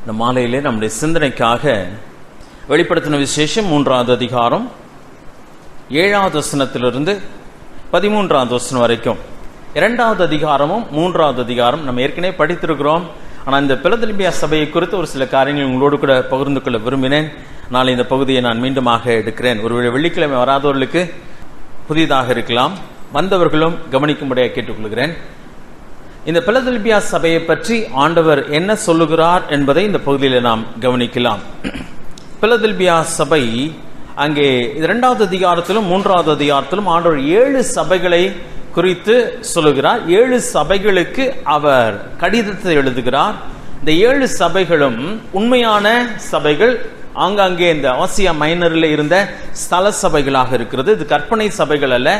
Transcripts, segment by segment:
இந்த மாலையிலே நம்முடைய சிந்தனைக்காக வெளிப்படுத்தின விசேஷம் மூன்றாவது அதிகாரம் ஏழாவது வசனத்திலிருந்து பதிமூன்றாவது வசனம் வரைக்கும். இரண்டாவது அதிகாரமும் மூன்றாவது அதிகாரம் நம்ம ஏற்கனவே படித்திருக்கிறோம். ஆனால் இந்த பிரதிலிபியா சபையை குறித்து ஒரு சில காரியங்கள் உங்களோடு கூட பகிர்ந்து கொள்ள விரும்பினேன். நாளை இந்த பகுதியை நான் மீண்டுமாக எடுக்கிறேன். ஒருவேளை வெள்ளிக்கிழமை வராதவர்களுக்கு புதிதாக இருக்கலாம். வந்தவர்களும் கவனிக்கும்படியாக கேட்டுக்கொள்கிறேன். இந்த பிலதெல்பியா சபையை பற்றி ஆண்டவர் என்ன சொல்லுகிறார் என்பதை இந்த பகுதியில் நாம் கவனிக்கலாம். பிலதெல்பியா சபை அங்கே இரண்டாவது அதிகாரத்திலும் மூன்றாவது அதிகாரத்திலும் ஆண்டவர் ஏழு சபைகளை குறித்து சொல்லுகிறார். ஏழு சபைகளுக்கு அவர் கடிதத்தை எழுதுகிறார். இந்த ஏழு சபைகளும் உண்மையான சபைகள். ஆங்காங்கே இந்த ஆசியா மைனரில் இருந்த ஸ்தல சபைகளாக இருக்கிறது. இது கற்பனை சபைகள் அல்ல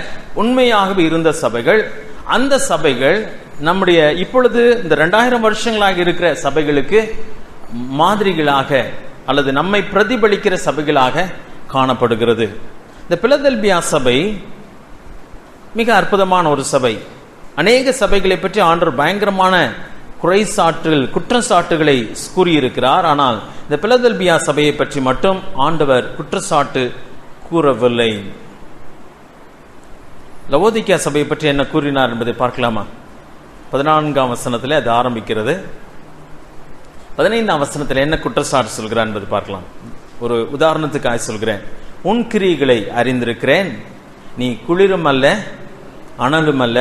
உண்மையாகவே இருந்த சபைகள். அந்த சபைகள் நம்முடைய இப்பொழுது இந்த ரெண்டாயிரம் வருஷங்களாக இருக்கிற சபைகளுக்கு மாதிரிகளாக அல்லது நம்மை பிரதிபலிக்கிற சபைகளாக காணப்படுகிறது. இந்த பிலதெல்பியா சபை மிக அற்புதமான ஒரு சபை. அநேக சபைகளை பற்றி ஆண்டர் பயங்கரமான குறைசாட்டுகள் குற்றச்சாட்டுகளை கூறியிருக்கிறார். ஆனால் இந்த பிலதெல்பியா சபையை பற்றி மட்டும் ஆண்டவர் குற்றச்சாட்டு கூறவில்லை. லவோதிக்கா சபையை பற்றி என்ன கூறினார் என்பதை பார்க்கலாமா? பதினான்காம் வசனத்தில் அது ஆரம்பிக்கிறது. பதினைந்தாம் வசனத்தில் என்ன குற்றச்சாட்டு சொல்கிறான் என்பது பார்க்கலாம். ஒரு உதாரணத்துக்காக சொல்கிறேன். உன் கிரிகளை அறிந்திருக்கிறேன். நீ குளிரும் அல்ல அனலும் அல்ல.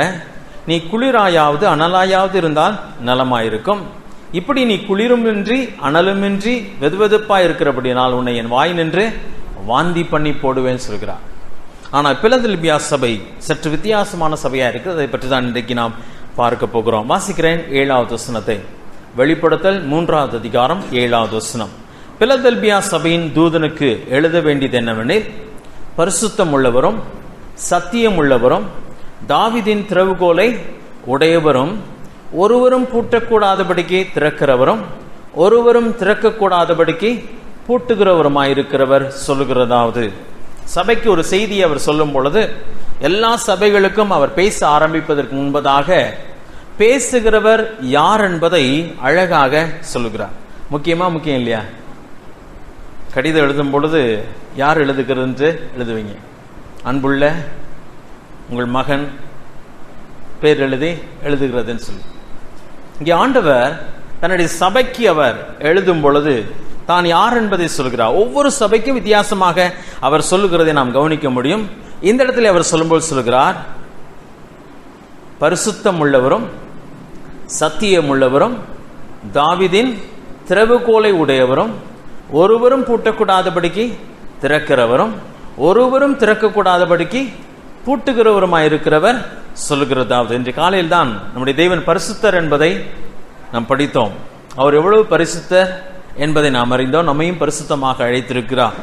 நீ குளிராயாவது அனலாயாவது இருந்தால் நலமாயிருக்கும். இப்படி நீ குளிருமின்றி அனலுமின்றி வெதுவெதுப்பாய் இருக்கிறபடினால் உன்னை என் வாய் நின்று வாந்தி பண்ணி போடுவேன் சொல்கிறார். ஆனால் பிளதில்பியா சபை சற்று வித்தியாசமான சபையாக இருக்குது அதை பற்றி தான் இன்றைக்கு நாம் பார்க்க போகிறோம். வாசிக்கிறேன் ஏழாவது வசனத்தை. வெளிப்படுத்தல் மூன்றாவது அதிகாரம் ஏழாவது வசனம். பிலதெல்பியா சபையின் தூதனுக்கு எழுத வேண்டியது என்னவெனில் பரிசுத்தம் உள்ளவரும் சத்தியம் உள்ளவரும் தாவிதின் திறவுகோலை உடையவரும் ஒருவரும் பூட்டக்கூடாதபடிக்கு திறக்கிறவரும் ஒருவரும் திறக்கக்கூடாதபடிக்கு பூட்டுகிறவருமாயிருக்கிறவர் சொல்லுகிறதாவது. சபைக்கு ஒரு செய்தியை அவர் சொல்லும் பொழுது எல்லா சபைகளுக்கும் அவர் பேச ஆரம்பிப்பதற்கு முன்பதாக பேசுகிறவர் யார் என்பதை அழகாக சொல்லுகிறார். முக்கியமா முக்கியம் இல்லையா? கடிதம் எழுதும் பொழுது யார் எழுதுகிறது எழுதுவீங்க. அன்புள்ள உங்கள் மகன் பேர் எழுதி எழுதுகிறதுன்னு சொல்லி. இங்கே ஆண்டவர் தன்னுடைய சபைக்கு அவர் எழுதும் பொழுது தான் யார் என்பதை சொல்கிறார் ஒவ்வொரு சபைக்கும் வித்தியாசமாக அவர் சொல்லுகிறதை நாம் கவனிக்க முடியும். இந்த இடத்துல அவர் சொல்லும்போது சொல்கிறார் பரிசுத்தம் உள்ளவரும் சத்தியம் உள்ளவரும் தாவிதின் திறவுகோலை உடையவரும் ஒருவரும் பூட்டக்கூடாதபடிக்கு திறக்கிறவரும் ஒருவரும் திறக்கக்கூடாதபடிக்கு பூட்டுகிறவருமாயிருக்கிறவர் சொல்லுகிறதாவது இன்று காலையில் தான் நம்முடைய தேவன் பரிசுத்தர் என்பதை நாம் படித்தோம். அவர் எவ்வளவு பரிசுத்தர் என்பதை நாம் அறிந்தோம். நம்மையும் பரிசுத்தமாக அழைத்திருக்கிறார்.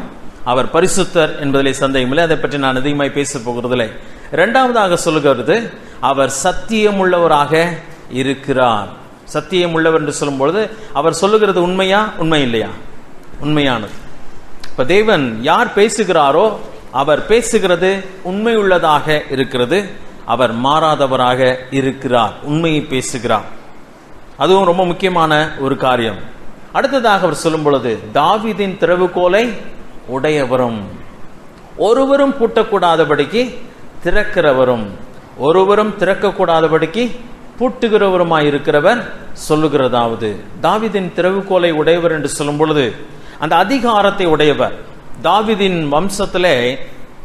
அவர் பரிசுத்தர் என்பதிலே சந்தேகமில்லை அதை பற்றி நான் அதிகமாய் பேச போகிறதில்லை. இரண்டாவதாக சொல்லுகிறது அவர் சத்தியம் உள்ளவராக இருக்கிறார் சத்தியம் உள்ளவர் என்று சொல்லும்பொழுது அவர் சொல்லுகிறது உண்மையா உண்மை இல்லையா உண்மையானது. இப்ப தேவன் யார் பேசுகிறாரோ அவர் பேசுகிறது உண்மை உள்ளதாக இருக்கிறது. அவர் மாறாதவராக இருக்கிறார் உண்மையை பேசுகிறார். அதுவும் ரொம்ப முக்கியமான ஒரு காரியம். அடுத்ததாக அவர் சொல்லும் பொழுது தாவிதின் திறவுகோலை உடையவரும் ஒருவரும் பூட்டக்கூடாதபடிக்கு திறக்கிறவரும் ஒருவரும் திறக்கக்கூடாதபடிக்கு பூட்டுகிறவருமாய் இருக்கிறவர் சொல்லுகிறதாவது. தாவிதின் திறவுகோலை உடையவர் என்று சொல்லும் பொழுது அந்த அதிகாரத்தை உடையவர் தாவிதின் வம்சத்திலே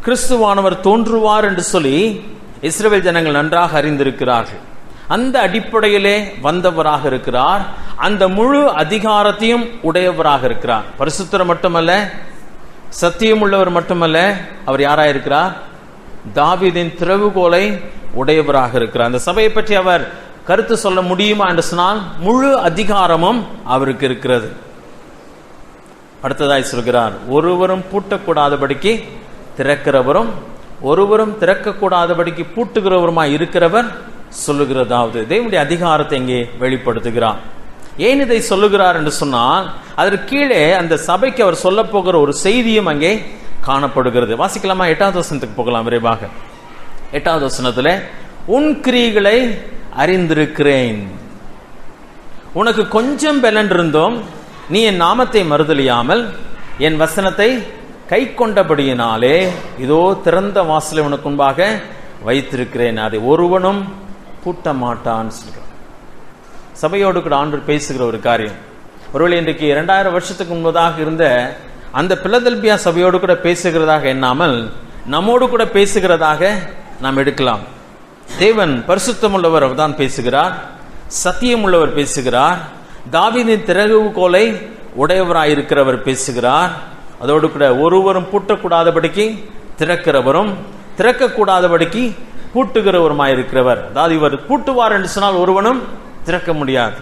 கிறிஸ்துவானவர் தோன்றுவார் என்று சொல்லி இஸ்ரேல் ஜனங்கள் நன்றாக அறிந்திருக்கிறார்கள். அந்த அடிப்படையிலே வந்தவராக இருக்கிறார். அந்த முழு அதிகாரத்தையும் உடையவராக இருக்கிறார். பரிசுத்தர் மட்டுமல்ல சத்தியம் உள்ளவர் மட்டுமல்ல அவர் யாராயிருக்கிறார்? தாவிதின் திறவுகோலை உடையவராக இருக்கிறார். அந்த சபையை பற்றி அவர் கருத்து சொல்ல முடியுமா என்று சொன்னால் முழு அதிகாரமும் அவருக்கு இருக்கிறது. அடுத்ததாய் சொல்கிறார் ஒருவரும் பூட்டக்கூடாதபடிக்கு திறக்கிறவரும் ஒருவரும் திறக்கக்கூடாதபடிக்கு பூட்டுகிறவருமாய் இருக்கிறவர் சொல்லுகிறதாவது. தேவனுடைய அதிகாரத்தை இங்கே வெளிப்படுத்துகிறார். ஏன் இதை சொல்லுகிறார் என்று சொன்னால் அதற்கு கீழே அந்த சபைக்கு அவர் சொல்ல போகிற ஒரு செய்தியும் அங்கே காணப்படுகிறது. வாசிக்கலாமா? எட்டாவது வசனத்துக்கு போகலாம் விரைவாக. எட்டாவது வசனத்துல உன் கிரிகளை அறிந்திருக்கிறேன். உனக்கு கொஞ்சம் பலன் இருந்தோம் நீ என் நாமத்தை மறுதலியாமல் என் வசனத்தை கை கொண்டபடியினாலே இதோ திறந்த வாசலை உனக்கு முன்பாக வைத்திருக்கிறேன். அதை ஒருவனும் பூட்ட மாட்டான் சபையோடு கூட ஆண்டு பேசுகிற ஒரு காரியம். ஒருவேளை இன்றைக்கு இரண்டாயிரம் வருஷத்துக்கு முன்பதாக இருந்த அந்த பிலதெல்பியா சபையோடு கூட பேசுகிறதாக எண்ணாமல் நம்மோடு கூட பேசுகிறதாக நாம் எடுக்கலாம். தேவன் பரிசுத்தமுள்ளவர் தான் பேசுகிறார். சத்தியம் உள்ளவர் பேசுகிறார். தாவீதின் திறவுகோலை உடையவராயிருக்கிறவர் பேசுகிறார். அதோடு கூட ஒருவரும் பூட்டக்கூடாதபடிக்கு திறக்கிறவரும் திறக்கக்கூடாதபடிக்கு பூட்டுகிறவருமாயிருக்கிறவர். அதாவது இவர் பூட்டுவார் என்று சொன்னால் ஒருவனும் திறக்க முடியாது.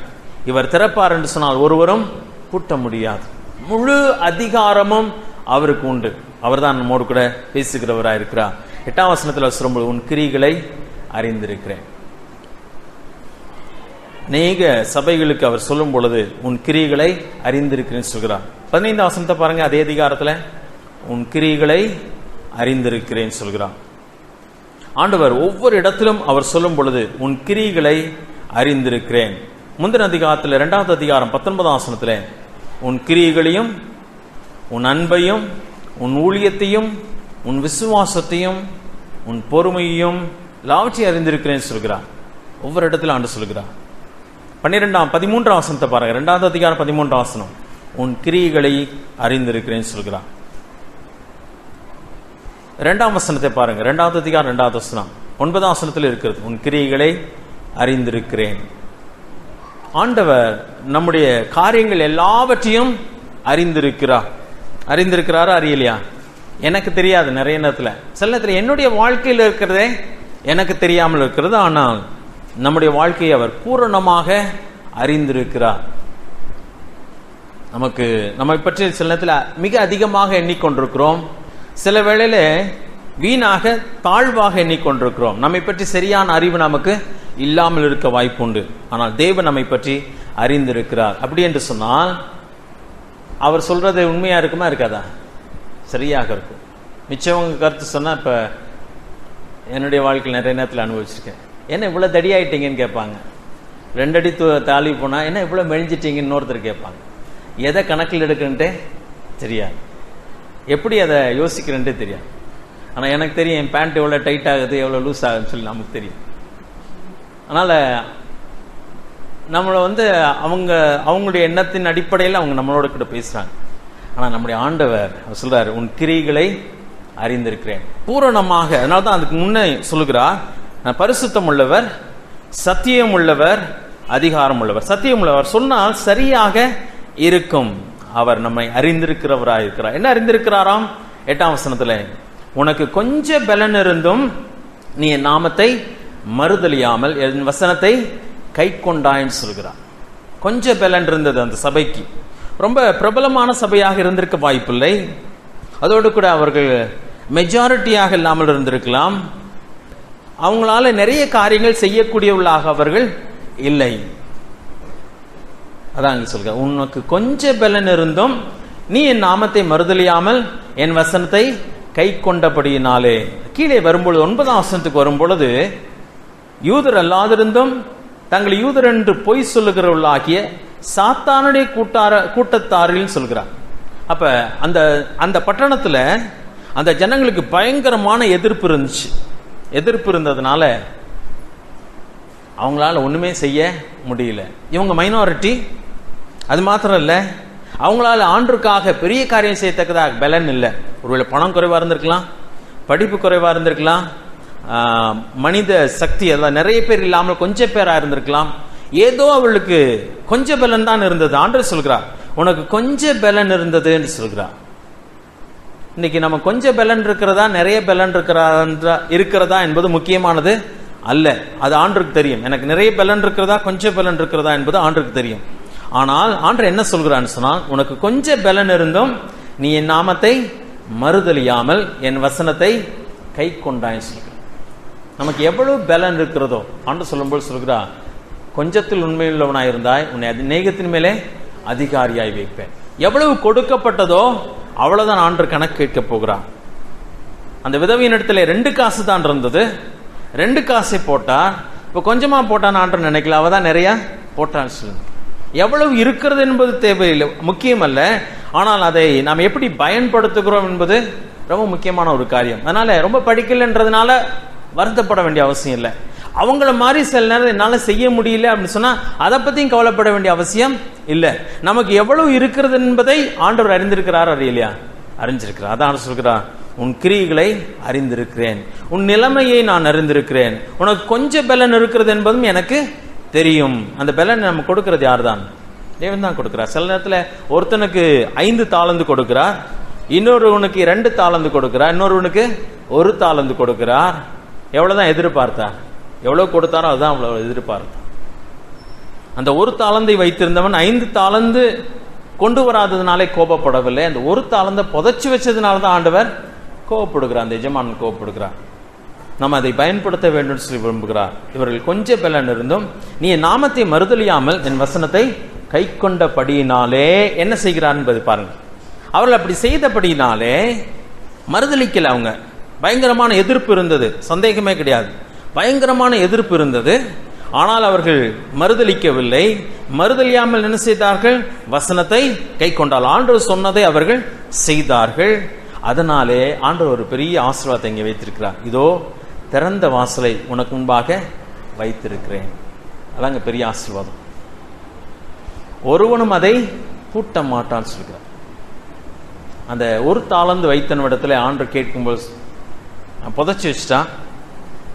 இவர் திறப்பார் என்று சொன்னால் ஒருவரும் பூட்ட முடியாது. முழு அதிகாரமும் அவருக்கு உண்டு. அவர்தான் நம்மோடு கூட பேசுகிறவராக இருக்கிறார் எட்டாம் வசனத்தில் சொல்லும்போது உன் கிரிகளை அறிந்திருக்கிறேன். அநேக சபைகளுக்கு அவர் சொல்லும் பொழுது உன் கிரிகளை அறிந்திருக்கிறேன் சொல்கிறார். பதினைந்து வசனத்தை பாருங்க அதே அதிகாரத்தில் உன் கிரிகளை அறிந்திருக்கிறேன்னு சொல்கிறார். ஆண்டவர் ஒவ்வொரு இடத்திலும் அவர் சொல்லும் பொழுது உன் கிரிகளை அறிந்திருக்கிறேன். முந்தின அதிகாரத்தில் இரண்டாவது அதிகாரம் பத்தொன்பதாம் வசனத்தில் உன் கிரியைகளையும் உன் அன்பையும் உன் ஊழியத்தையும் உன் விசுவாசத்தையும் உன் பொறுமையையும் எல்லாவற்றையும் அறிந்திருக்கிறேன் சொல்கிறார் ஒவ்வொரு இடத்துல ஆண்டு சொல்கிறார் பன்னிரெண்டாம் பதிமூன்றாம் வசனத்தை பாருங்க. ரெண்டாவது அதிகாரம் பதிமூன்றாம் வசனம். உன் கிரியைகளை அறிந்திருக்கிறேன் சொல்கிறார் ரெண்டாம் வசனத்தை பாருங்க. ரெண்டாவது அதிகாரம் ரெண்டாவது வசனம். ஒன்பதாம் வசனத்தில் இருக்கிறது. உன் கிரியைகளை அறிந்திருக்கிறேன். ஆண்டவர் நம்முடைய காரியங்கள் எல்லாவற்றையும் அறிந்திருக்கிறார். அறிந்திருக்கிறாரா அறியலையா? எனக்கு தெரியாது நிறைய நேரத்தில். சில நேரத்தில் என்னுடைய வாழ்க்கையில் இருக்கிறதே எனக்கு தெரியாமல் இருக்கிறது. ஆனால் நம்முடைய வாழ்க்கையை அவர் பூரணமாக அறிந்திருக்கிறார். நமக்கு நம்மை பற்றி சில நேரத்தில் மிக அதிகமாக எண்ணிக்கொண்டிருக்கிறோம். சில வேளையில வீணாக தாழ்வாக எண்ணிக்கொண்டிருக்கிறோம். நம்மை பற்றி சரியான அறிவு நமக்கு இல்லாமல் இருக்க வாய்ப்புண்டு. ஆனால் தேவன் நம்மை பற்றி அறிந்திருக்கிறார். அப்படி என்று சொன்னால் அவர் சொல்றது உண்மையா இருக்குமா இருக்காதா? சரியாக இருக்கும். மிச்சவங்க கருத்து சொன்னால் இப்போ என்னுடைய வாழ்க்கையில் நிறைய நேரத்தில் அனுபவிச்சிருக்கேன். என்ன இவ்வளோ தடியாயிட்டீங்கன்னு கேட்பாங்க. ரெண்டடி து தாலி போனால் என்ன இவ்வளோ மெழிஞ்சிட்டீங்கன்னு ஒருத்தர் கேட்பாங்க. எதை கணக்கில் எடுக்கிறன்ட்டே? தெரியாது. எப்படி அதை யோசிக்கிறேன்ட்டே தெரியாது. ஆனால் எனக்கு தெரியும் என் பேண்ட் எவ்வளோ டைட் ஆகுது எவ்வளோ லூஸ் ஆகுதுன்னு சொல்லி நமக்கு தெரியும். அதனால் நம்மளை வந்து அவங்க அவங்களுடைய எண்ணத்தின் அடிப்படையில் அவங்க நம்மளோட கிட்ட பேசுகிறாங்க ஆனால் நம்முடைய ஆண்டவர் அவர் சொல்றார் உன் கிரிகளை அறிந்திருக்கிறேன். பூரணமாக அதனால தான் அதுக்கு முன்னே சொல்லுகிறார் நான் பரிசுத்தம் உள்ளவர் சத்தியம் உள்ளவர் அதிகாரம் உள்ளவர். சத்தியம் உள்ளவர். சொன்னால் சரியாக இருக்கும். அவர் நம்மை அறிந்திருக்கிறவராக இருக்கிறார். என்ன அறிந்திருக்கிறாராம்? எட்டாம் வசனத்தில் உனக்கு கொஞ்சம் பலன் இருந்தும் நீ என் நாமத்தை மறுதலியாமல் என் வசனத்தை கை கொண்டாயின்னு சொல்கிறார். கொஞ்சம் பலன் இருந்தது அந்த சபைக்கு. ரொம்ப பிரபலமான சபையாக இருந்திருக்க வாய்ப்பில்லை. அதோடு கூட அவர்கள் மெஜாரிட்டியாக இல்லாமல் இருந்திருக்கலாம். அவங்களால நிறைய காரியங்கள் செய்யக்கூடியவர்களாக அவர்கள் இல்லை. அதான் அங்க சொல்ற உனக்கு கொஞ்ச பலன் இருந்தும் நீ என் நாமத்தை மறுதலியாமல் என் வசனத்தை கை கொண்டபடியினாலே கீழே வரும்பொழுது ஒன்பதாம் வசனத்துக்கு வரும்பொழுது யூதர் அல்லாதிருந்தும் தங்கள் யூதர் என்று பொய் சொல்லுகிறவர்களாகிய சாத்தானுடைய கூட்டார கூட்டத்தாரில் சொல்கிறார். அப்ப அந்த அந்த பட்டணத்துல அந்த ஜனங்களுக்கு பயங்கரமான எதிர்ப்பு இருந்துச்சு. எதிர்ப்பு இருந்ததுனால அவங்களால ஒண்ணுமே செய்ய முடியல. இவங்க மைனாரிட்டி அது மாத்திரம் இல்லை அவங்களால ஆண்டுக்காக பெரிய காரியம் செய்யத்தக்கதாக பலன் இல்லை. ஒருவேளை பணம் குறைவாக இருந்திருக்கலாம் படிப்பு குறைவாக இருந்திருக்கலாம் மனித சக்தி அதான் நிறைய பேர் இல்லாமல் கொஞ்சம் பேராக இருந்திருக்கலாம். ஏதோ அவளுக்கு கொஞ்சம் பலன் தான் இருந்தது. ஆண்டு சொல்கிறார் உனக்கு கொஞ்சம் பலன் இருந்ததுன்னு சொல்கிறார். இன்னைக்கு நம்ம கொஞ்சம் பலன் இருக்கிறதா நிறைய பலன் இருக்கிறதா இருக்கிறதா என்பது முக்கியமானது அல்ல. அது ஆண்டுக்கு தெரியும். எனக்கு நிறைய பலன் இருக்கிறதா கொஞ்சம் பலன் இருக்கிறதா என்பது ஆண்டுக்கு தெரியும். ஆனால் ஆண்டு என்ன சொல்கிறான்னு சொன்னால் உனக்கு கொஞ்சம் பலன் இருந்தும் நீ என் நாமத்தை மறுதலியாமல் என் வசனத்தை கை கொண்டாய் சொல்கிறார். நமக்கு எவ்வளவு பலன் இருக்கிறதோ ஆண்டு சொல்லும்போது சொல்கிறா கொஞ்சத்தில் உண்மையுள்ளவனாயிருந்தாய் உன்னை அநேகத்தின் மேலே அதிகாரியாய் வைப்பேன். எவ்வளவு கொடுக்கப்பட்டதோ அவ்வளவுதான் ஆண்டு கணக்கு கேட்க போகிறான் அந்த விதவையின் இடத்துல ரெண்டு காசு தான் இருந்தது. ரெண்டு காசை போட்டா இப்போ கொஞ்சமாக போட்டான்னு ஆண்டு நினைக்கல அவள் தான் நிறைய போட்டான்னு சொல்லுங்க. எவ்வளவு இருக்கிறது என்பது தேவையில்லை முக்கியம் அல்ல ஆனால் அதை நாம் எப்படி பயன்படுத்துகிறோம் என்பது ரொம்ப முக்கியமான ஒரு காரியம். அதனால ரொம்ப படிக்கலைன்றதுனால வருத்தப்பட வேண்டிய அவசியம் இல்லை. அவங்கள மாதிரி சில நேரம் என்னால் செய்ய முடியல அப்படின்னு சொன்னால் அதை பற்றியும் கவலைப்பட வேண்டிய அவசியம் இல்லை. நமக்கு எவ்வளவு இருக்கிறது என்பதை ஆண்டவர் அறிந்திருக்கிறார் அறியலையா அறிஞ்சிருக்கிறார். அதான் சொல்கிறார் உன் கிரிகளை அறிந்திருக்கிறேன். உன் நிலைமையை நான் அறிந்திருக்கிறேன். உனக்கு கொஞ்சம் பலன் இருக்கிறது என்பதும் எனக்கு தெரியும். அந்த பலன் நம்ம கொடுக்கறது யார் தான் தேவன் தான் கொடுக்குறா சில நேரத்தில் ஒருத்தனுக்கு ஐந்து தாளந்து கொடுக்குறார் இன்னொருவனுக்கு ரெண்டு தாளந்து கொடுக்குறார் இன்னொருவனுக்கு ஒரு தாளந்து கொடுக்குறார். எவ்வளோதான் எதிர்பார்த்தார் எவ்வளோ கொடுத்தாரோ அதுதான் அவ்வளோ எதிர்பார்த்தார் அந்த ஒரு தாளந்தை வைத்திருந்தவன் ஐந்து தாளந்து கொண்டு வராததுனாலே கோபப்படவில்லை. அந்த ஒரு தாளந்தை புதைச்சி வச்சதுனால தான் ஆண்டவர் கோபப்படுகிறார். அந்த எஜமானன் கோபப்படுகிறார். நம்ம அதை பயன்படுத்த வேண்டும் சொல்லி விரும்புகிறார். இவர்கள் கொஞ்ச பலன் இருந்தும் நீ என் நாமத்தை மறுதலியாமல் என் வசனத்தை கை கொண்டபடியினாலே என்ன செய்கிறார் என்பது பாருங்க அவர்கள் அப்படி செய்தபடியினாலே மறுதளிக்கல அவங்க. பயங்கரமான எதிர்ப்பு இருந்தது. சந்தேகமே கிடையாது. பயங்கரமான எதிர்ப்பு இருந்தது. ஆனால் அவர்கள் மறுதளிக்கவில்லை மறுதளியாமல் என்ன செய்தார்கள்? வசனத்தை கை கொண்டால் ஆண்டவர் சொன்னதை அவர்கள் செய்தார்கள். அதனாலே ஆண்டவர் ஒரு பெரிய ஆசீர்வாதத்தை இங்கே வைத்திருக்கிறார். இதோ திறந்த வாசலை உனக்கு முன்பாக வைத்திருக்கிறேன். அதாங்க பெரிய ஆசீர்வாதம். ஒருவனும் அதை பூட்ட மாட்டான்னு சொல்கிறார். அந்த ஒரு தாளந்து வைத்தன இடத்துல ஆண்டு கேட்கும்போது நான் புதைச்சி வச்சுட்டான்.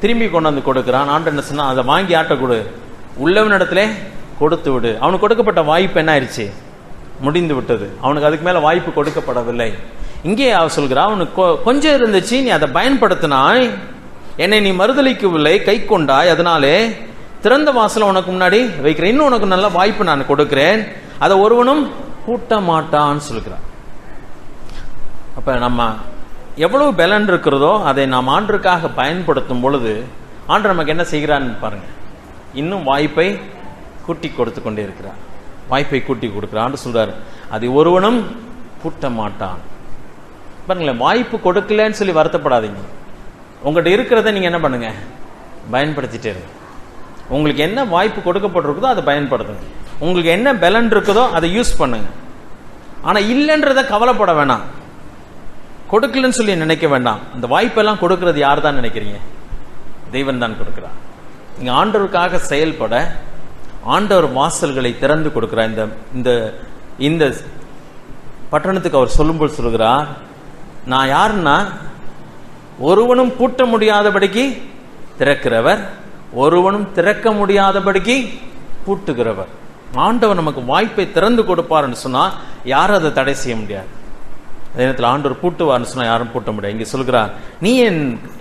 திரும்பி கொண்டு வந்து கொடுக்குறான். ஆண்டு என்ன சொன்னால் அதை வாங்கி ஆட்ட கொடு. உள்ளவன் இடத்துல கொடுத்து விடு. அவனுக்கு கொடுக்கப்பட்ட வாய்ப்பு என்ன ஆயிடுச்சு? முடிந்து விட்டது. அவனுக்கு அதுக்கு மேலே வாய்ப்பு கொடுக்கப்படவில்லை. இங்கே அவ சொல்கிறா அவனுக்கு கொ- கொஞ்சம் இருந்துச்சு நீ அதை பயன்படுத்தினாய். என்னை நீ மறுதளிக்கவில்லை கை கொண்டாய். அதனாலே திறந்த வாசலை உனக்கு முன்னாடி வைக்கிறேன். இன்னும் உனக்கு நல்ல வாய்ப்பு நான் கொடுக்கிறேன். அதை ஒருவனும் கூட்ட மாட்டான்னு சொல்கிறான். அப்போ நம்ம எவ்வளவு பலன் இருக்கிறதோ அதை நாம் ஆண்டுக்காக பயன்படுத்தும் பொழுது ஆண்டு நமக்கு என்ன செய்கிறான்னு பாருங்க. இன்னும் வாய்ப்பை கூட்டி கொடுத்து கொண்டே இருக்கிறார். வாய்ப்பை கூட்டி கொடுக்கிறார். ஆண்டு சொல்றாரு அதை ஒருவனும் கூட்ட மாட்டான். பாருங்களேன் வாய்ப்பு கொடுக்கலன்னு சொல்லி வருத்தப்படாதீங்க. உங்கள்கிட்ட இருக்கிறத நீங்க என்ன பண்ணுங்க? பயன்படுத்திட்டே இருங்க. உங்களுக்கு என்ன வாய்ப்பு கொடுக்கப்பட்டிருக்குதோ அதை பயன்படுத்துங்க. உங்களுக்கு என்ன பலன் இருக்குதோ அதை யூஸ் பண்ணுங்க. ஆனா இல்லைன்றத கவலைப்பட வேணாம். கொடுக்கலன்னு சொல்லி நினைக்க வேண்டாம். அந்த வாய்ப்பெல்லாம் கொடுக்கறது யார் தான் நினைக்கிறீங்க? தெய்வன் தான் கொடுக்கிறார். நீங்க ஆண்டவருக்காக செயல்பட ஆண்டவர் வாசல்களை திறந்து கொடுக்கிறார். இந்த இந்த இந்த பட்டணத்துக்கு அவர் சொல்லும்போது சொல்கிறார் நான் யாருன்னா ஒருவனும் பூட்ட முடியாதபடிக்கு திறக்கிறவர் ஒருவனும் திறக்க முடியாதபடிக்கு பூட்டுகிறவர். ஆண்டவர் நமக்கு வாய்ப்பை திறந்து கொடுப்பார்னு சொன்னால் யாரும் அதை தடை செய்ய முடியாது. அதே நேரத்தில் ஆண்டவர் பூட்டுவார்னு சொன்னா யாரும் பூட்ட முடியாது. இங்கே சொல்கிறார் நீ என்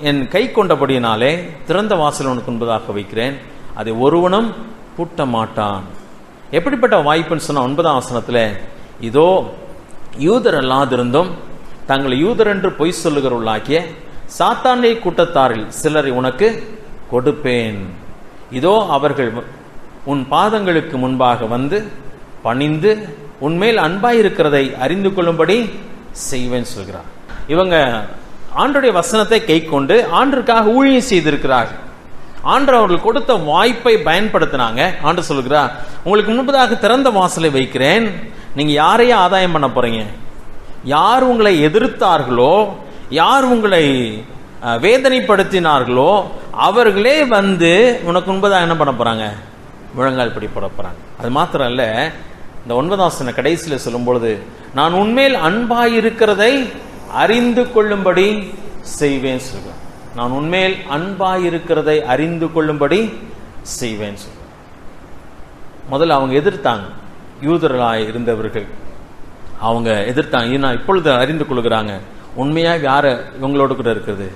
என் கை கொண்டபடியினாலே திறந்த வாசல் உனக்கு உண்பதாக வைக்கிறேன். அதை ஒருவனும் பூட்ட மாட்டான். எப்படிப்பட்ட வாய்ப்புன்னு சொன்னா ஒன்பதாம் ஆசனத்தில் இதோ யூதர் அல்லாதிருந்தும் தங்களை யூதர் என்று பொய் சொல்லுகிறவர்களாக்கிய சாத்தானே கூட்டத்தாரில் சிலரை உனக்கு கொடுப்பேன். இதோ அவர்கள் உன் பாதங்களுக்கு முன்பாக வந்து பணிந்து உன்மேல் அன்பாயிருக்கிறதை அறிந்து கொள்ளும்படி செய்வேன் சொல்கிறார். இவங்க ஆண்டுடைய வசனத்தை கை கொண்டு ஆண்டிற்காக ஊழியம் செய்திருக்கிறார்கள். ஆண்டு அவர்கள் கொடுத்த வாய்ப்பை பயன்படுத்தினாங்க. ஆண்டு சொல்கிறார் உங்களுக்கு முன்பதாக திறந்த வாசலை வைக்கிறேன். நீங்க யாரையும் ஆதாயம் பண்ண போறீங்க? யார் உங்களை எதிர்த்தார்களோ யார் உங்களை வேதனைப்படுத்தினார்களோ அவர்களே வந்து உனக்கு முன்பதாக என்ன பண்ண போறாங்க? முழங்கால் பிடி போட போறாங்க. அது மாத்திரம் இல்லை இந்த ஒன்பதாசன கடைசியில் சொல்லும்பொழுது நான் உண்மையில் அன்பாயிருக்கிறதை அறிந்து கொள்ளும்படி செய்வேன் சொல்கிறேன் நான் உண்மையில் அன்பாயிருக்கிறதை அறிந்து கொள்ளும்படி செய்வேன் சொல்கிறேன் முதல்ல அவங்க எதிர்த்தாங்க. யூதர்களாய் இருந்தவர்கள். அவங்க எதிர்த்தாங்க. ஏன்னா இப்பொழுது அறிந்து கொள்கிறாங்க. உண்மையாக யார இவங்களோடு கூட இருக்கிறது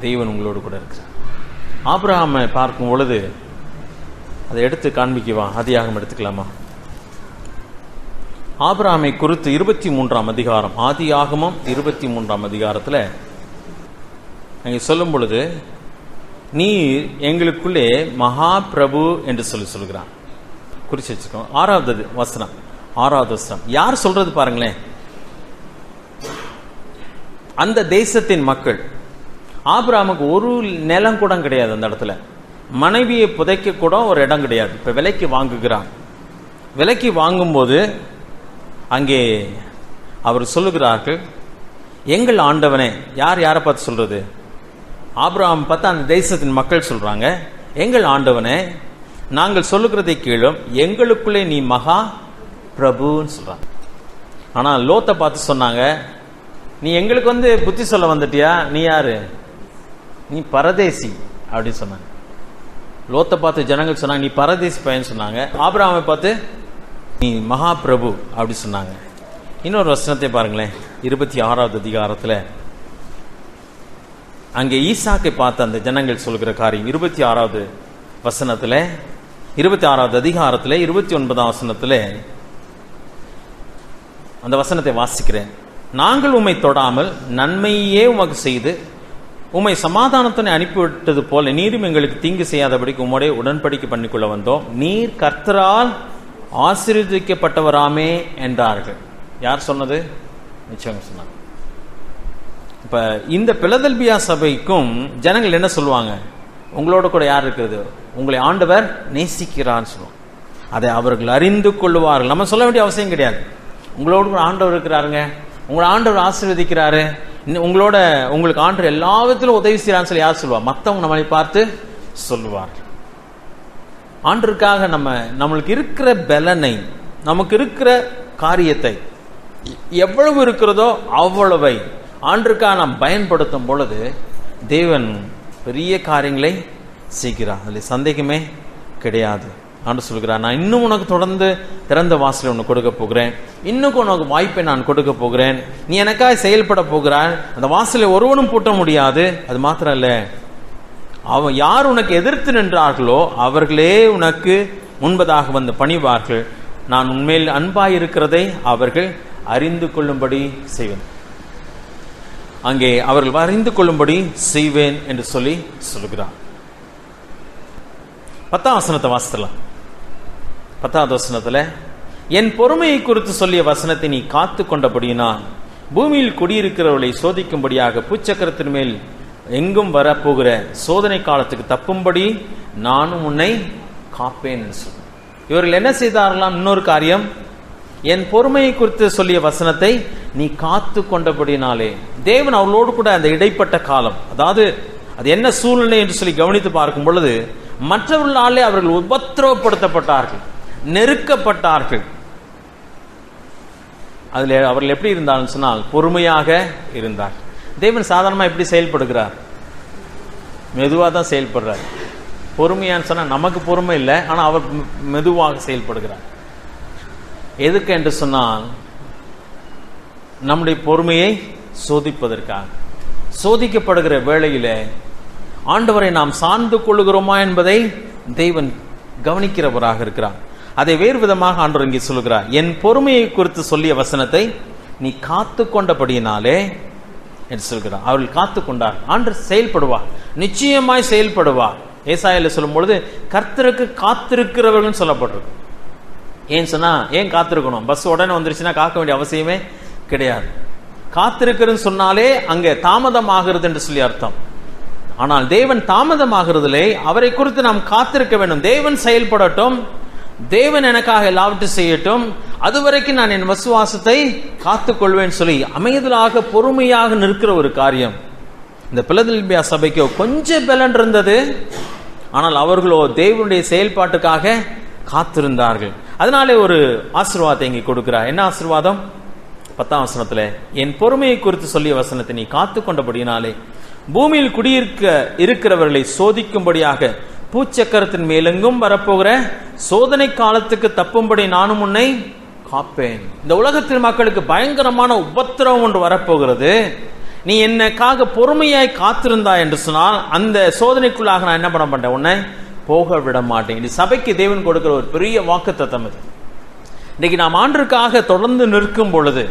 தெய்வன் உங்களோடு கூட இருக்கிறார். ஆபிரகாமை பார்க்கும் பொழுது அதை எடுத்து காண்பிக்கவா? அதியாகம் எடுத்துக்கலாமா? ஆபிராமை குறித்து இருபத்தி மூன்றாம் அதிகாரம் ஆதி ஆகமம் இருபத்தி மூன்றாம் அதிகாரத்தில் அங்கே சொல்லும் பொழுது நீ எங்களுக்குள்ளே மகா பிரபு என்று சொல்லி சொல்கிறான் குறிச்சு வச்சுக்கோ. ஆறாவது வசனம் ஆறாவது வசனம். யார் சொல்றது பாருங்களேன். அந்த தேசத்தின் மக்கள் ஆபிராமுக்கு ஒரு நிலம் கூட கிடையாது அந்த இடத்துல. மனைவியை புதைக்க கூட ஒரு இடம் கிடையாது. இப்போ விலைக்கு வாங்குகிறான். விலைக்கு வாங்கும்போது அங்கே அவர் சொல்லுகிறார்கள் எங்கள் ஆண்டவனே யார் யாரை பார்த்து சொல்றது? ஆபிரகாம் பார்த்து அந்த தேசத்தின் மக்கள் சொல்றாங்க எங்கள் ஆண்டவனே நாங்கள் சொல்லுகிறதை கீழும் எங்களுக்குள்ளே நீ மகா பிரபுன்னு சொல்றாங்க. ஆனால் லோத்தை பார்த்து சொன்னாங்க நீ எங்களுக்கு வந்து புத்தி சொல்ல வந்துட்டியா? நீ யாரு? நீ பரதேசி அப்படின்னு சொன்னாங்க. லோத்தை பார்த்து ஜனங்கள் சொன்னாங்க நீ பரதேசி பையன் சொன்னாங்க. ஆபிரகாமை பார்த்து நீ மகா பிரபு அப்படி சொன்னாங்க. இன்னொரு வசனத்தை பாருங்களேன். இருபத்தி ஆறாவது அதிகாரத்துல. அங்கே ஈசாக்கை பார்த்த அந்த ஜனங்கள் சொல்கிற காரியம் இருபத்தி ஆறாவது வசனத்துல இருபத்தி ஆறாவது அதிகாரத்துல இருபத்தி ஒன்பதாம் வசனத்துல அந்த வசனத்தை வாசிக்கிறேன். நாங்கள் உம்மை தொடாமல் நன்மையே உமக்கு செய்து உம்மை சமாதானத்தினை அனுப்பிவிட்டது போல நீரும் எங்களுக்கு தீங்கு செய்யாதபடிக்கு உம்முடைய உடன்படிக்கை பண்ணிக்கொள்ள வந்தோம். நீர் கர்த்தரால் ஆசீர்வதிக்கப்பட்டவராமே என்றார்கள். யார் சொன்னது? நிச்சயம் சொன்னாங்க இப்ப இந்த பிலதல்பியா சபைக்கும் ஜனங்கள் என்ன சொல்லுவாங்க? உங்களோட கூட யார் இருக்கிறது? உங்களை ஆண்டவர் நேசிக்கிறான்னு சொல்லுவோம் அதை அவர்கள் அறிந்து கொள்ளுவார்கள். நம்ம சொல்ல வேண்டிய அவசியம் கிடையாது. உங்களோட கூட ஆண்டவர் இருக்கிறாருங்க. உங்களை ஆண்டவர் ஆசீர்வதிக்கிறாரு. உங்களோட உங்களுக்கு ஆண்டவர் எல்லா விதத்திலும் உதவி செய்யறான்னு சொல்லி யார் சொல்லுவா? மற்றவங்க நம்மளை பார்த்து சொல்லுவார்கள். ஆண்டருக்காக நம்ம நம்மளுக்கு இருக்கிற பலனை நமக்கு இருக்கிற காரியத்தை எவ்வளவு இருக்கிறதோ அவ்வளவை ஆண்டிற்காக நாம் பயன்படுத்தும் பொழுது தேவன் பெரிய காரியங்களை செய்கிறார். அதில் சந்தேகமே கிடையாது. ஆண்டு சொல்கிறார் நான் இன்னும் உனக்கு தொடர்ந்து திறந்த வாசலை உனக்கு கொடுக்க போகிறேன். இன்னும் உனக்கு வாய்ப்பை நான் கொடுக்க போகிறேன். நீ எனக்காக செயல்பட போகிறாய். அந்த வாசலை ஒருவனும் பூட்ட முடியாது. அது மாத்திரம் இல்லை. அவன் யார் உனக்கு எதிர்த்து நின்றார்களோ அவர்களே உனக்கு முன்பதாக வந்து பணிவார்கள். நான் உண்மையில் அன்பாய் இருக்கிறதை அவர்கள் அறிந்து கொள்ளும்படி செய்வேன். அங்கே அவர்கள் அறிந்து கொள்ளும்படி செய்வேன் என்று சொல்லி சொல்கிறார் பத்தாம் வசனத்தை வாசித்தலாம் பத்தாவது வசனத்தில் என் பொறுமையை குறித்து சொல்லிய வசனத்தை நீ காத்து கொண்டபடியினால் பூமியில் குடியிருக்கிறவர்களை சோதிக்கும்படியாக பூச்சக்கரத்தின் மேல் எங்கும் வரப்போகிற சோதனை காலத்துக்கு தப்பும்படி நானும் உன்னை காப்பேன் என்று இவர்கள் என்ன செய்தார்களாம்? இன்னொரு காரியம். என் பொறுமையை குறித்து சொல்லிய வசனத்தை நீ காத்து கொண்டபடினாலே. தேவன் அவளோடு கூட அந்த இடைப்பட்ட காலம் அதாவது அது என்ன சூழ்நிலை என்று சொல்லி கவனித்து பார்க்கும் பொழுது மற்றவர்களாலே அவர்கள் உபத்திரவப்படுத்தப்பட்டார்கள் நெருக்கப்பட்டார்கள். அதில் அவர்கள் எப்படி இருந்தாலும் சொன்னால் பொறுமையாக இருந்தார் தேவன் சாதாரணமாக எப்படி செயல்படுகிறார்? மெதுவாக தான் செயல்படுறார். பொறுமையான்னு சொன்னால் நமக்கு பொறுமை இல்லை ஆனால் அவர் மெ- மெதுவாக செயல்படுகிறார். எதுக்கு என்று சொன்னால் நம்முடைய பொறுமையை சோதிப்பதற்காக. சோதிக்கப்படுகிற வேளையில் ஆண்டவரை நாம் சார்ந்து கொள்ளுகிறோமா என்பதை தெய்வன் கவனிக்கிறவராக இருக்கிறார். அதை வேறு விதமாக ஆண்டவர் இங்கே சொல்லுகிறார். என் பொறுமையை குறித்து சொல்லிய வசனத்தை நீ காத்து கொண்டபடியினாலே என்று சொல்கிறார். அவர்கள் காத்து கொண்டார் ஆண்டு செயல்படுவார். நிச்சயமாய் செயல்படுவார். ஏசாயில் சொல்லும் பொழுது கர்த்தருக்கு காத்திருக்கிறவர்கள் சொல்லப்பட்டிருக்கு. ஏன் சொன்னா ஏன் காத்திருக்கணும்? பஸ் உடனே வந்துருச்சுன்னா காக்க வேண்டிய அவசியமே கிடையாது. காத்திருக்கிறன்னு சொன்னாலே அங்கே தாமதம் ஆகிறது என்று சொல்லி அர்த்தம். ஆனால் தேவன் தாமதமாகிறதிலே அவரை குறித்து நாம் காத்திருக்க வேண்டும். தேவன் செயல்படட்டும். தேவன் எனக்காக எல்லாவற்றையும் செய்யட்டும். அதுவரைக்கும் நான் என் விசுவாசத்தை காத்துக்கொள்வேன் சொல்லி அமைதலாக பொறுமையாக நிற்கிற ஒரு காரியம். இந்த பிளதில்பியா சபைக்கு கொஞ்சம் பலன் இருந்தது. ஆனால் அவர்களோ தேவனுடைய செயல்பாட்டுக்காக காத்திருந்தார்கள். அதனாலே ஒரு ஆசீர்வாதம் இங்கே கொடுக்கிறார். என்ன ஆசீர்வாதம்? பத்தாம் வசனத்தில் என் பொறுமையை குறித்து சொல்லிய வசனத்தை நீ காத்து கொண்டபடினாலே பூமியில் குடியிருக்க இருக்கிறவர்களை சோதிக்கும்படியாக பூச்சக்கரத்தின் மேலெங்கும் வரப்போகிற சோதனை காலத்துக்கு தப்பும்படி நானும் உன்னை காப்பேன். இந்த உலகத்தின் மக்களுக்கு பயங்கரமான உபத்திரவம் ஒன்று வரப்போகிறது. நீ என்னக்காக பொறுமையாய் காத்திருந்தாய் என்று சொன்னால் அந்த சோதனைக்குள்ளாக நான் என்ன பண்ண மாட்டேன் உன்னை போக விட மாட்டேன். இது சபைக்கு தேவன் கொடுக்கிற ஒரு பெரிய வாக்குத்தத்தம் இது. இன்னைக்கு நாம் ஆண்டிற்காக தொடர்ந்து நிற்கும் பொழுது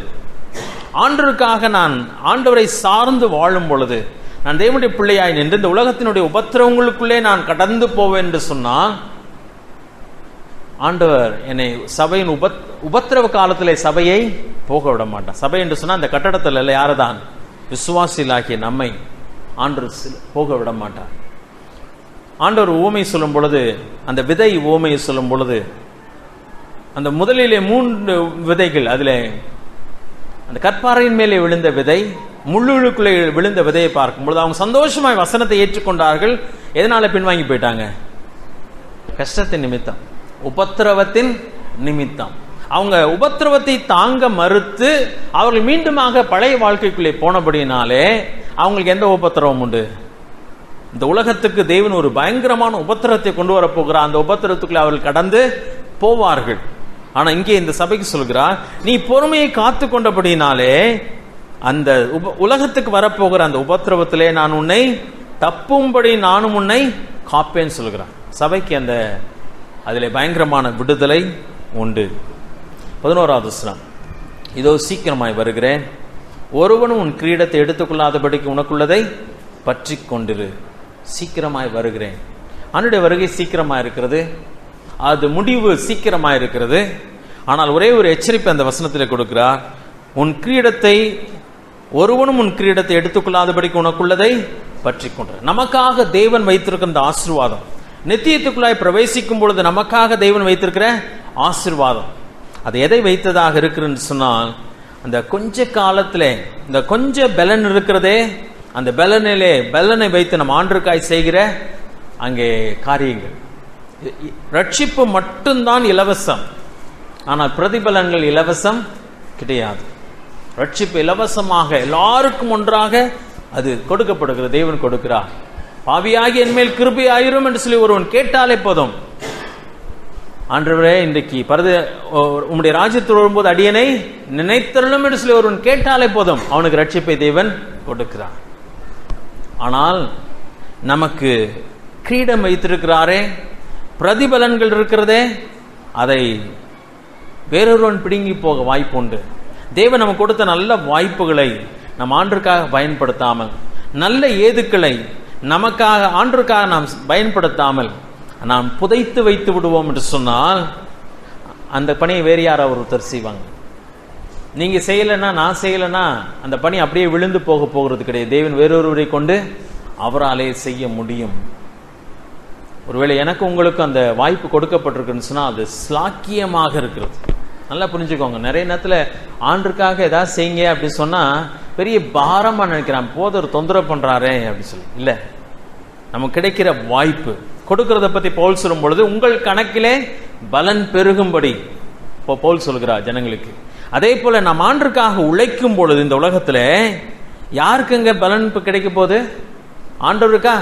ஆண்டிற்காக நான் ஆண்டவரை சார்ந்து வாழும் பொழுது நான் தேவனுடைய பிள்ளையாய் நின்று இந்த உலகத்தினுடைய உபத்திரவங்களுக்குள்ளே நான் கடந்து போவேன் என்று சொன்னால் ஆண்டவர் என்னை சபையின் உபத் உபத்திரவ காலத்திலே சபையை போக விட மாட்டான் சபை என்று சொன்னால் அந்த கட்டடத்தில் இல்லை யாருதான்? விசுவாசிகளாகிய நம்மை ஆண்டவர் சில- போக விட மாட்டார். ஆண்டவர் ஊமை சொல்லும் பொழுது அந்த விதை ஊமையை சொல்லும் பொழுது அந்த முதலிலே மூன்று விதைகள் அதில் அந்த கற்பாறையின் மேலே விழுந்த விதை முள்ளுக்குள்ளே விழுந்த விதையை பார்க்கும்பொழுது அவங்க சந்தோஷமாய் வசனத்தை ஏற்றுக்கொண்டார்கள். எதனால பின்வாங்கி போயிட்டாங்க? கஷ்டத்தின் நிமித்தம். உபத்திரவத்தின் நிமித்தம். அவங்க உபத்திரவத்தை தாங்க மறுத்து அவர்கள் மீண்டுமாக பழைய வாழ்க்கைக்குள்ளே போனபடினாலே அவங்களுக்கு எந்த உபத்திரவம் உண்டு? இந்த உலகத்துக்கு தேவன் ஒரு பயங்கரமான உபத்திரத்தை கொண்டு வர போகிறார் அந்த உபத்திரத்துக்குள்ள அவர்கள் கடந்து போவார்கள். ஆனா இங்கே இந்த சபைக்கு சொல்கிறார் நீ பொறுமையை காத்து கொண்டபடினாலே அந்த உப உலகத்துக்கு வரப்போகிற அந்த உபத்திரவத்திலே நான் உன்னை தப்பும்படி நானும் உன்னை காப்பேன்னு சொல்கிறான் சபைக்கு அந்த அதில் பயங்கரமான விடுதலை உண்டு. பதினோராவது வசனம். இதோ சீக்கிரமாய் வருகிறேன். ஒருவனும் உன் கிரீடத்தை எடுத்துக்கொள்ளாதபடிக்கு உனக்குள்ளதை பற்றி கொண்டிரு. சீக்கிரமாய் வருகிறேன். அவனுடைய வருகை சீக்கிரமாக இருக்கிறது. அது முடிவு சீக்கிரமாய் இருக்கிறது. ஆனால் ஒரே ஒரு எச்சரிப்பை அந்த வசனத்தில் கொடுக்கிறார். உன் கிரீடத்தை ஒருவனும் உன் கிரீடத்தை எடுத்துக்கொள்ளாதபடிக்கு உனக்குள்ளதை பற்றி கொண்டு நமக்காக தேவன் வைத்திருக்கிற இந்த ஆசீர்வாதம். நித்தியத்துக்குள்ளாய் பிரவேசிக்கும் பொழுது நமக்காக தெய்வன் வைத்திருக்கிற ஆசீர்வாதம். அது எதை வைத்ததாக இருக்குன்னு சொன்னால் அந்த கொஞ்ச காலத்தில் இந்த கொஞ்ச பலன் இருக்கிறதே அந்த பலனிலே பலனை வைத்து நம்ம ஆண்டுக்காய் செய்கிற அங்கே காரியங்கள். ரட்சிப்பு மட்டும்தான் இலவசம். ஆனால் பிரதிபலன்கள் இலவசம் கிடையாது. ரட்சிப்பு இலவசமாக எல்லாருக்கும் ஒன்றாக அது கொடுக்கப்படுகிறது தேவன் கொடுக்கிறார். பாவியாகி என்மேல் கிருபி ஆயிரும் என்று சொல்லி ஒருவன் கேட்டாலே போதும். ஆண்டவரே இன்றைக்கு பரத உம்முடைய ராஜ்யத்தில் வரும்போது அடியனை நினைத்தருளும் என்று சொல்லி ஒருவன் கேட்டாலே போதும். அவனுக்கு ரட்சிப்பை தேவன் கொடுக்கிறான் ஆனால் நமக்கு கிரீடம் வைத்திருக்கிறாரே பிரதிபலன்கள் இருக்கிறதே அதை வேறொருவன் பிடுங்கி போக வாய்ப்புண்டு. தேவன் நமக்கு கொடுத்த நல்ல வாய்ப்புகளை நம் ஆண்டுக்காக பயன்படுத்தாமல் நல்ல ஏதுக்களை நமக்காக ஆண்டுக்காக நாம் பயன்படுத்தாமல் நாம் புதைத்து வைத்து விடுவோம் என்று சொன்னால் அந்த பணியை வேறு யார் ஒருத்தர் செய்வாங்க. நீங்க செய்யலைன்னா நான் செய்யலைன்னா அந்த பணி அப்படியே விழுந்து போக போகிறது கிடையாது. தேவன் வேறொருவரை கொண்டு அவராலே செய்ய முடியும். ஒருவேளை எனக்கு உங்களுக்கு அந்த வாய்ப்பு கொடுக்கப்பட்டிருக்குன்னு சொன்னால் அது ஸ்லாக்கியமாக இருக்கிறது. நல்லா புரிஞ்சுக்கோங்க. நிறைய நேரத்தில் ஆண்டுக்காக ஏதாவது செய்யுங்க அப்படின்னு சொன்னால் பெரிய பாரமாக நினைக்கிறான். போதர் ஒரு தொந்தரவு பண்ணுறாரே அப்படின்னு சொல்லி. இல்லை. நமக்கு கிடைக்கிற வாய்ப்பு. கொடுக்கறத பற்றி பவுல் சொல்லும் பொழுது உங்கள் கணக்கிலே பலன் பெருகும்படி. இப்போ பவுல் சொல்கிறார் ஜனங்களுக்கு. அதே போல் நாம் ஆண்டுக்காக உழைக்கும் பொழுது இந்த உலகத்துல யாருக்குங்க பலன் இப்போ கிடைக்க போகுது? ஆண்டவருக்கா?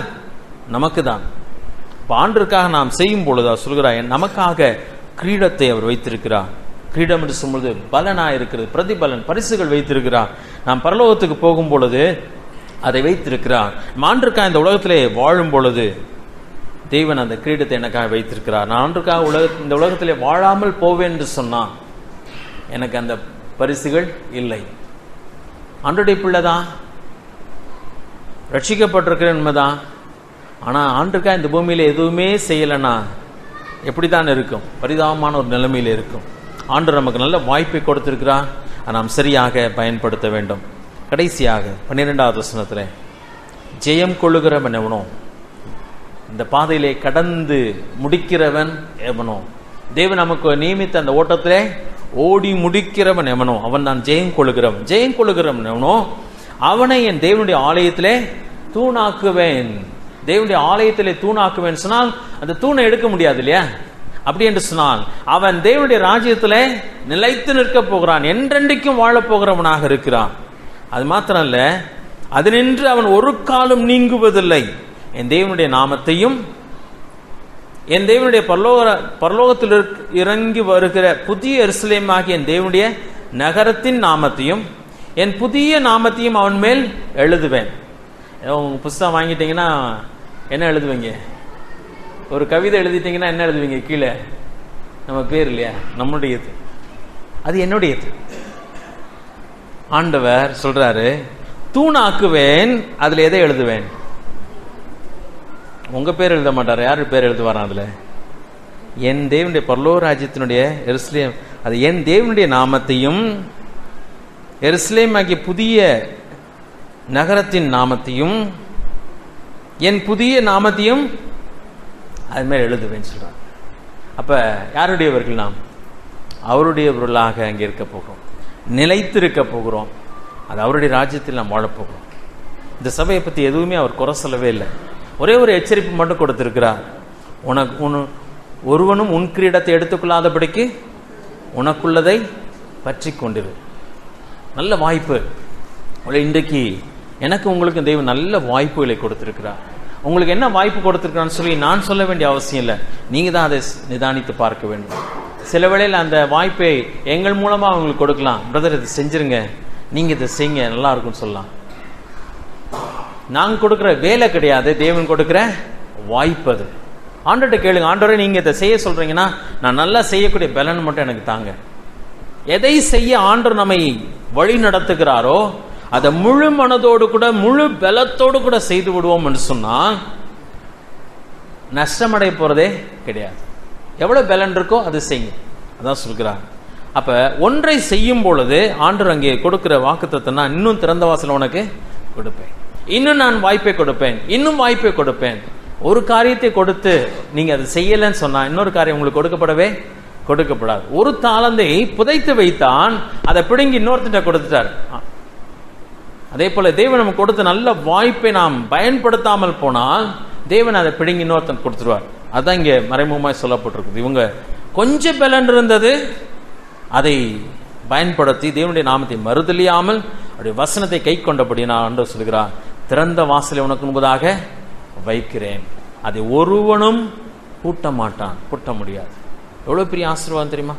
நமக்கு தான் இப்போ ஆண்டருக்காக நாம் செய்யும் பொழுது அவர் சொல்கிறார் "என் நமக்காக கிரீடத்தை அவர் வைத்திருக்கிறார். கிரீடம் என்று சொல்லும்போது பலனா இருக்கிறது. பிரதிபலன் பரிசுகள் வைத்திருக்கிறார். நாம் பரலோகத்துக்கு போகும் பொழுது அதை வைத்திருக்கிறார். நாம் இந்த உலகத்திலே வாழும் பொழுது தேவன் அந்த கிரீடத்தை எனக்காக வைத்திருக்கிறார். நான் ஆண்டுக்காக உலக இந்த உலகத்திலே வாழாமல் போவேன் என்று சொன்னான் எனக்கு அந்த பரிசுகள் இல்லை. ஆண்டுடைய பிள்ளைதான் ரட்சிக்கப்பட்டிருக்கிற உண்மைதான் ஆனால் ஆண்டுக்கா இந்த பூமியில் எதுவுமே செய்யலைன்னா எப்படிதான் இருக்கும்? பரிதாபமான ஒரு நிலைமையில் இருக்கும். ஆண்டு நமக்கு நல்ல வாய்ப்பை கொடுத்திருக்கிறார். நாம் சரியாக பயன்படுத்த வேண்டும். கடைசியாக பன்னிரெண்டாவது வசனத்தில் ஜெயம் கொள்ளுகிறவன் எவனோ? இந்த பாதையிலே கடந்து முடிக்கிறவன் எவனோ? தேவன் நமக்கு நியமித்த அந்த ஓட்டத்திலே ஓடி முடிக்கிறவன் எவனோ? அவன் தான் ஜெயம் கொள்ளுகிறவன். ஜெயம் கொள்ளுகிறவன் எவனோ? அவனை என் தேவனுடைய ஆலயத்திலே தூணாக்குவேன். தேவனுடைய ஆலயத்திலே தூணாக்குவேன். சொன்னால் அந்த தூணை எடுக்க முடியாது இல்லையா? அப்படி என்று சொன்னால் அவன் தேவனுடைய ராஜ்யத்தில் நிலைத்து நிற்க போகிறான் என்றென்றைக்கும் வாழப்போகிறவனாக இருக்கிறான். அது மாத்திரம் இல்லை அது நின்று அவன் ஒரு காலம் நீங்குவதில்லை. என் தேவனுடைய நாமத்தையும் என் தேவனுடைய பரலோக பரலோகத்தில் இறங்கி வருகிற புதிய எருசலேமாகிய என் தேவனுடைய நகரத்தின் நாமத்தையும் என் புதிய நாமத்தையும் அவன் மேல் எழுதுவேன். உங்க புஸ்தகம் வாங்கிட்டீங்கன்னா என்ன எழுதுவீங்க? ஒரு கவிதை எழுதிட்டீங்கன்னா என்ன எழுதுவீங்க? கீழே. நம்ம பேர் இல்லையா? நம்முடையது. அது என்னுடையது. ஆண்டவர் சொல்றாரு தூணாக்குவேன் அதுல எதை எழுதுவேன்? உங்க பேர் எழுத மாட்டார்? யாரு பேர் எழுதுவாராம் அதுல? என் தேவனுடைய பல்லோ ராஜ்யத்தினுடைய எருசலேம் அது என் தேவனுடைய நாமத்தையும் எருசலேம் ஆகிய புதிய நகரத்தின் நாமத்தையும் என் புதிய நாமத்தையும் அது எழுதுவேன்னு எழுதுவேன் அப்போ யாருடையவர்கள் நாம்? அவருடையவர்களாக அங்கே இருக்க போகிறோம். நிலைத்திருக்க போகிறோம். அது அவருடைய ராஜ்யத்தில் நாம் வாழப்போகிறோம் இந்த சபையை பற்றி எதுவுமே அவர் குறை சொல்லவே இல்லை. ஒரே ஒரு எச்சரிப்பு மட்டும் கொடுத்துருக்கிறார். உனக்கு உன் ஒருவனும் உன் கிரீடத்தை எடுத்துக்கொள்ளாதபடிக்கு உனக்குள்ளதை பற்றி கொண்டிரு. நல்ல வாய்ப்பு. ஒரு இன்றைக்கு எனக்கு உங்களுக்கு தெய்வம் நல்ல வாய்ப்புகளை கொடுத்துருக்கிறார். உங்களுக்கு என்ன வாய்ப்பு கொடுத்துருக்கான்னு சொல்லி நான் சொல்ல வேண்டிய அவசியம் இல்லை. நீங்க தான் அதை நிதானித்து பார்க்க வேண்டும். சில வேளையில் அந்த வாய்ப்பை எங்கள் மூலமா அவங்களுக்கு கொடுக்கலாம். பிரதர் இதை செஞ்சிருங்க. நீங்க இதை செய்யுங்க. நல்லா இருக்கும்னு சொல்லலாம். நாங்க கொடுக்குற வேலை கிடையாது. தேவன் கொடுக்குற வாய்ப்பு அது. ஆண்டர்கிட்ட கேளுங்க. ஆண்டோரை நீங்க இதை செய்ய சொல்றீங்கன்னா நான் நல்லா செய்யக்கூடிய பலன் மட்டும் எனக்கு தாங்க. எதை செய்ய ஆண்டர் நம்மை வழி நடத்துகிறாரோ அதை முழு மனதோடு கூட முழு பலத்தோடு கூட செய்து விடுவோம் என்று சொன்னா நஷ்டமடைய போறதே கிடையாது. எவ்வளவு பலன் இருக்கோ அது செய்யுங்க. அதான் சொல்கிறாங்க. அப்ப ஒன்றை செய்யும் பொழுது ஆண்டவர் அங்கே கொடுக்கிற வாக்குத்தத்தை நான் இன்னும் திறந்த வாசல் உனக்கு கொடுப்பேன். இன்னும் நான் வாய்ப்பை கொடுப்பேன். இன்னும் வாய்ப்பை கொடுப்பேன். ஒரு காரியத்தை கொடுத்து நீங்க அதை செய்யலைன்னு சொன்னா இன்னொரு காரியம் உங்களுக்கு கொடுக்கப்படவே கொடுக்கப்படாது. ஒரு தாளந்தை புதைத்து வைத்தான் அதை பிடுங்கி இன்னொருத்திட்ட கொடுத்துட்டார். அதே போல தேவன் நமக்கு கொடுத்த நல்ல வாய்ப்பை நாம் பயன்படுத்தாமல் போனால் தேவன் அதை பிடுங்கி இன்னொருத்தன் கொடுத்துருவார். அதுதான் இங்கே மறைமுகமாக சொல்லப்பட்டிருக்குது. இவங்க கொஞ்சம் பலன் இருந்தது அதை பயன்படுத்தி தேவனுடைய நாமத்தை மறுதலியாமல் அவருடைய வசனத்தை கை கொண்டபடி நான் அன்று சொல்கிறார் திறந்த வாசலை உனக்கு முன்பதாக வைக்கிறேன். அதை ஒருவனும் பூட்ட மாட்டான் பூட்ட முடியாது. எவ்வளோ பெரிய ஆசீர்வாதம் தெரியுமா?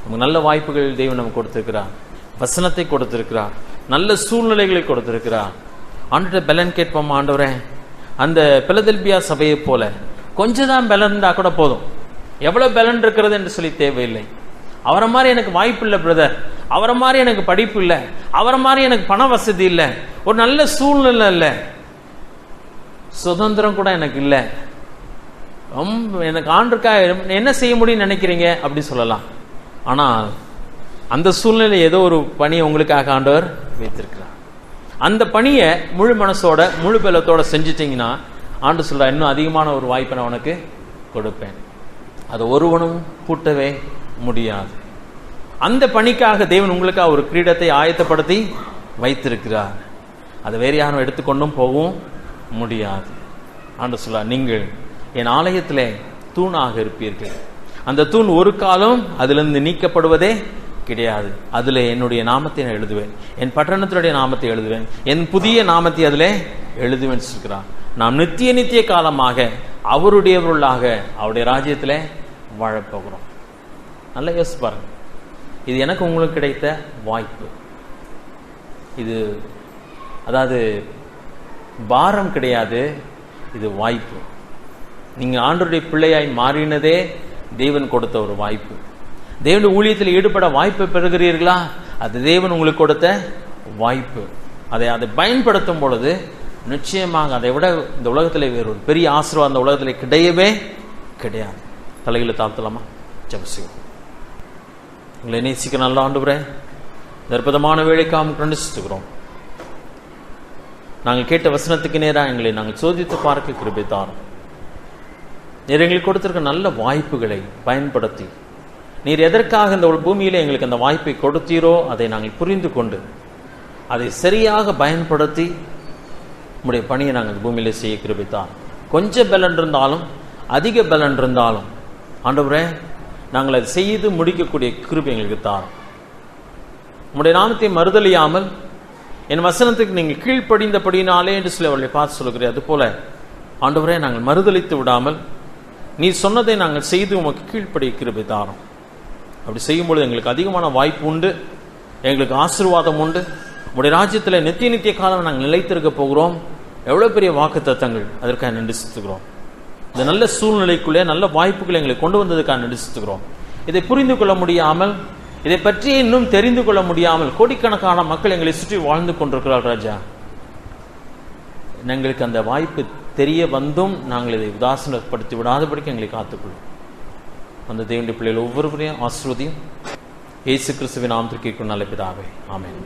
நமக்கு நல்ல வாய்ப்புகள் தெய்வம் நமக்கு கொடுத்துருக்கிறார். வசனத்தை கொடுத்துருக்கிறார். நல்ல சூழ்நிலைகளை கொடுத்திருக்கிறார். ஆண்டுகிட்ட பலன் கேட்போம் ஆண்டவரே? அந்த பிலதெல்பியா சபையை போல கொஞ்சம் தான் பலன் இருந்தா கூட போதும். எவ்வளோ பலன் இருக்கிறது என்று சொல்லி தேவையில்லை. அவரை மாதிரி எனக்கு வாய்ப்பு இல்லை பிரதர் அவரை மாதிரி எனக்கு படிப்பு இல்லை. அவரை மாதிரி எனக்கு பண வசதி இல்லை. ஒரு நல்ல சூழ்நிலை இல்லை. சுதந்திரம் கூட எனக்கு இல்லை. ரொம்ப எனக்கு ஆண்டுக்கா என்ன செய்ய முடியும்னு நினைக்கிறீங்க? அப்படி சொல்லலாம். ஆனால் அந்த சூழ்நிலை ஏதோ ஒரு பணியை உங்களுக்காக ஆண்டவர் வைத்திருக்கிறார். அந்த பணியை முழு மனசோட முழு பலத்தோட செஞ்சிட்டிங்கன்னா ஆண்டு சொல்ற இன்னும் அதிகமான ஒரு வாய்ப்பை நான் உனக்கு கொடுப்பேன். அதை ஒருவனும் பூட்டவே முடியாது. அந்த பணிக்காக தேவன் உங்களுக்காக ஒரு கிரீடத்தை ஆயத்தப்படுத்தி வைத்திருக்கிறார். அதை வேறு யாரும் எடுத்துக்கொண்டும் போகவும் முடியாது. ஆண்டு சொல்லா நீங்கள் என் ஆலயத்தில் தூணாக இருப்பீர்கள். அந்த தூண் ஒரு காலம் அதிலிருந்து நீக்கப்படுவதே கிடையாது. அதில் என்னுடைய நாமத்தை நான் எழுதுவேன். என் பட்டணத்தினுடைய நாமத்தை எழுதுவேன். என் புதிய நாமத்தை அதில் எழுதுவேன் சொல்கிறார். நாம் நித்திய நித்திய காலமாக அவருடையவர்களாக அவருடைய ராஜ்யத்தில் வாழப்போகிறோம் நல்லா யோசிச்சு பாருங்க. இது எனக்கு உங்களுக்கு கிடைத்த வாய்ப்பு. இது அதாவது பாரம் கிடையாது. இது வாய்ப்பு. நீங்கள் ஆண்டருடைய பிள்ளையாய் மாறினதே தேவன் கொடுத்த ஒரு வாய்ப்பு. தேவனுடைய ஊழியத்தில் ஈடுபட வாய்ப்பு பெறுகிறீர்களா? அது தேவன் உங்களுக்கு கொடுத்த வாய்ப்பு. அதை அதை பயன்படுத்தும் பொழுது நிச்சயமாக அதை விட இந்த உலகத்தில் வேறு ஒரு பெரிய ஆசீர்வாதம் அந்த உலகத்தில் கிடையவே கிடையாது. தலைகளை தாழ்த்தலாமா? ஜபசிவம் உங்களை நேசிக்க நல்ல ஆண்டு நிர்பதமான வேலைக்காக கண்டிச்சுக்கிறோம் நாங்கள் கேட்ட வசனத்துக்கு நேராக எங்களை நாங்கள் சோதித்து பார்க்க கிருபை தாரோம். எங்களுக்கு கொடுத்திருக்க நல்ல வாய்ப்புகளை பயன்படுத்தி நீர் எதற்காக இந்த பூமியில எங்களுக்கு அந்த வாய்ப்பை கொடுத்தீரோ அதை நாங்கள் புரிந்து கொண்டு அதை சரியாக பயன்படுத்தி உடைய பணியை நாங்கள் பூமியில செய்ய கிருபித்தார். கொஞ்சம் பலன் இருந்தாலும் அதிக பலன் இருந்தாலும் ஆண்டவரே நாங்கள் அதை செய்து முடிக்கக்கூடிய கிருபி எங்களுக்கு தாரும். உங்களுடைய நாமத்தை மறுதலியாமல் என் வசனத்துக்கு நீங்கள் கீழ்ப்படிந்தபடினாலே என்று சொல்லி அவர்களை பார்த்து சொல்கிறேன் அதுபோல ஆண்டவரே நாங்கள் மறுதளித்து விடாமல் நீ சொன்னதை நாங்கள் செய்து உமக்கு கீழ்ப்படிய கிருபை தாரோம். அப்படி செய்யும்பொழுது எங்களுக்கு அதிகமான வாய்ப்பு உண்டு. எங்களுக்கு ஆசீர்வாதம் உண்டு. உடைய ராஜ்யத்தில் நித்திய நித்திய காலம் நாங்கள் நிலைத்திருக்க போகிறோம். எவ்வளோ பெரிய வாக்கு தத்தங்கள். அதற்காக நன்றி இந்த நல்ல சூழ்நிலைக்குள்ளே நல்ல வாய்ப்புகளை எங்களை கொண்டு வந்ததுக்காக நன்றி இதை புரிந்து கொள்ள முடியாமல் இதை பற்றி இன்னும் தெரிந்து கொள்ள முடியாமல் கோடிக்கணக்கான மக்கள் எங்களை சுற்றி வாழ்ந்து கொண்டிருக்கிறார் ராஜா. எங்களுக்கு அந்த வாய்ப்பு தெரிய வந்தும் நாங்கள் இதை உதாசனப்படுத்தி விடாதபடிக்கு எங்களை காத்துக்கொள்ளும். அந்த தேவனுடைய பிள்ளைகள் ஒவ்வொருவரையும் ஆசிர்வதியும் ஏசு கிறிஸ்துவின் நாமத்திற்கு நல்ல பிதாவே ஆமேன்